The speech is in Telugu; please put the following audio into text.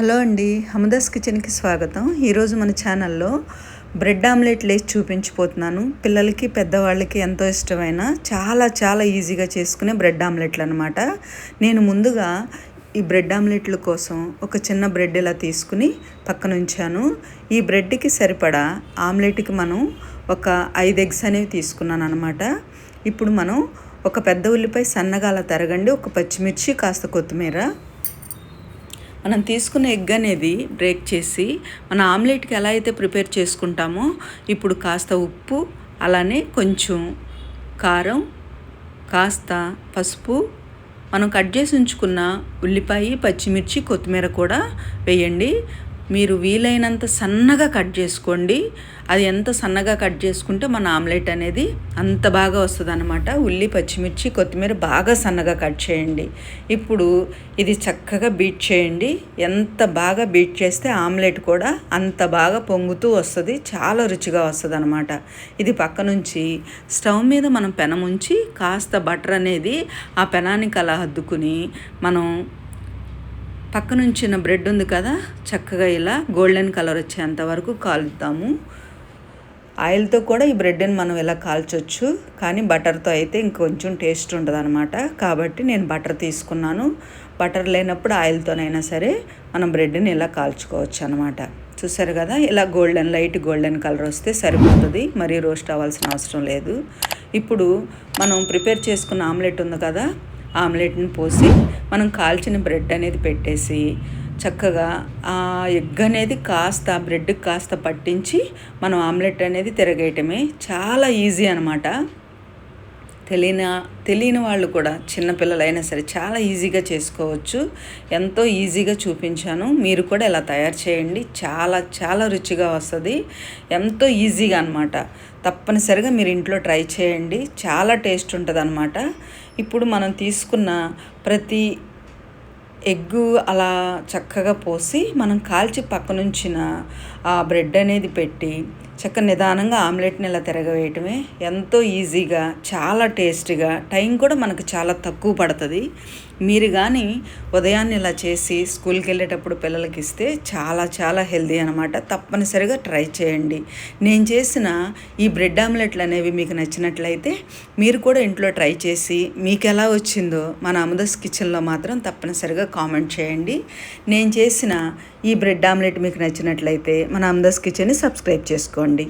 హలో అండి హమదాస్ కిచెన్కి స్వాగతం. ఈరోజు మన ఛానల్లో బ్రెడ్ ఆమ్లెట్ లేచి చూపించిపోతున్నాను. పిల్లలకి పెద్దవాళ్ళకి ఎంతో ఇష్టమైన చాలా చాలా ఈజీగా చేసుకునే బ్రెడ్ ఆమ్లెట్లు అనమాట నేను ముందుగా ఈ బ్రెడ్ ఆమ్లెట్ల కోసం ఒక చిన్న బ్రెడ్ ఇలా తీసుకుని పక్కన ఉంచాను. ఈ బ్రెడ్కి సరిపడా ఆమ్లెట్కి మనం ఒక ఐదు ఎగ్స్ అనేవి తీసుకున్నాను అనమాట ఇప్పుడు మనం ఒక పెద్ద ఉల్లిపాయ సన్నగా అలా తరగండి. ఒక పచ్చిమిర్చి కాస్త కొత్తిమీర మనం తీసుకున్న ఎగ్ అనేది బ్రేక్ చేసి మన ఆమ్లెట్కి ఎలా అయితే ప్రిపేర్ చేసుకుంటామో ఇప్పుడు కాస్త ఉప్పు అలానే కొంచెం కారం కాస్త పసుపు మనం కట్ చేసి ఉంచుకున్న ఉల్లిపాయ పచ్చిమిర్చి కొత్తిమీర కూడా వేయండి. మీరు వీలైనంత సన్నగా కట్ చేసుకోండి. అది ఎంత సన్నగా కట్ చేసుకుంటే మన ఆమ్లెట్ అనేది అంత బాగా వస్తుంది అనమాట ఉల్లి పచ్చిమిర్చి కొత్తిమీర బాగా సన్నగా కట్ చేయండి. ఇప్పుడు ఇది చక్కగా బీట్ చేయండి. ఎంత బాగా బీట్ చేస్తే ఆమ్లెట్ కూడా అంత బాగా పొంగుతూ వస్తుంది. చాలా రుచిగా వస్తుంది అనమాట ఇది పక్క నుంచి స్టవ్ మీద మనం పెనం ఉంచి కాస్త బటర్ అనేది ఆ పెనానికి అలా హద్దుకుని మనం పక్కనుంచిన బ్రెడ్ ఉంది కదా చక్కగా ఇలా గోల్డెన్ కలర్ వచ్చేంత వరకు కాలుతాము ఆయిల్తో కూడా ఈ బ్రెడ్ని మనం ఇలా కాల్చొచ్చు కానీ బటర్తో అయితే ఇంకొంచెం టేస్ట్ ఉంటుంది అనమాట కాబట్టి నేను బటర్ తీసుకున్నాను. బటర్ లేనప్పుడు ఆయిల్తోనైనా సరే మనం బ్రెడ్ని ఇలా కాల్చుకోవచ్చు అనమాట చూసారు కదా ఇలా గోల్డెన్ లైట్ గోల్డెన్ కలర్ వస్తే సరిపోతుంది. మరీ రోస్ట్ అవ్వాల్సిన అవసరం లేదు. ఇప్పుడు మనం ప్రిపేర్ చేసుకున్న ఆమ్లెట్ ఉంది కదా ఆమ్లెట్ని పోసి మనం కాల్చిన బ్రెడ్ అనేది పెట్టేసి చక్కగా ఆ ఎగ్ అనేది కాస్త బ్రెడ్కి కాస్త పట్టించి మనం ఆమ్లెట్ అనేది తిరగేయటమే చాలా ఈజీ అనమాట తెలియన తెలియని వాళ్ళు కూడా చిన్నపిల్లలైనా సరే చాలా ఈజీగా చేసుకోవచ్చు. ఎంతో ఈజీగా చూపించాను. మీరు కూడా ఇలా తయారు చేయండి. చాలా చాలా రుచిగా వస్తుంది. ఎంతో ఈజీగా అనమాట తప్పనిసరిగా మీరు ఇంట్లో ట్రై చేయండి. చాలా టేస్ట్ ఉంటుంది అనమాట ఇప్పుడు మనం తీసుకున్న ప్రతి ఎగ్గు అలా చక్కగా పోసి మనం కాల్చి పక్కనుంచిన ఆ బ్రెడ్ అనేది పెట్టి చక్క నిదానంగా ఆమ్లెట్ని ఇలా తిరగవేయటమే ఎంతో ఈజీగా చాలా టేస్టీగా టైం కూడా మనకు చాలా తక్కువ పడుతుంది. మీరు కానీ ఉదయాన్నే ఇలా చేసి స్కూల్కి వెళ్ళేటప్పుడు పిల్లలకి ఇస్తే చాలా చాలా హెల్దీ అనమాట తప్పనిసరిగా ట్రై చేయండి. నేను చేసిన ఈ బ్రెడ్ ఆమ్లెట్లు అనేవి మీకు నచ్చినట్లయితే మీరు కూడా ఇంట్లో ట్రై చేసి మీకు ఎలా వచ్చిందో మన అమదస్ కిచెన్లో మాత్రం తప్పనిసరిగా కామెంట్ చేయండి. నేను చేసిన ఈ బ్రెడ్ ఆమ్లెట్ మీకు నచ్చినట్లయితే మన అమదస్ కిచెన్ని సబ్స్క్రైబ్ చేసుకోండి. చేసుకోండి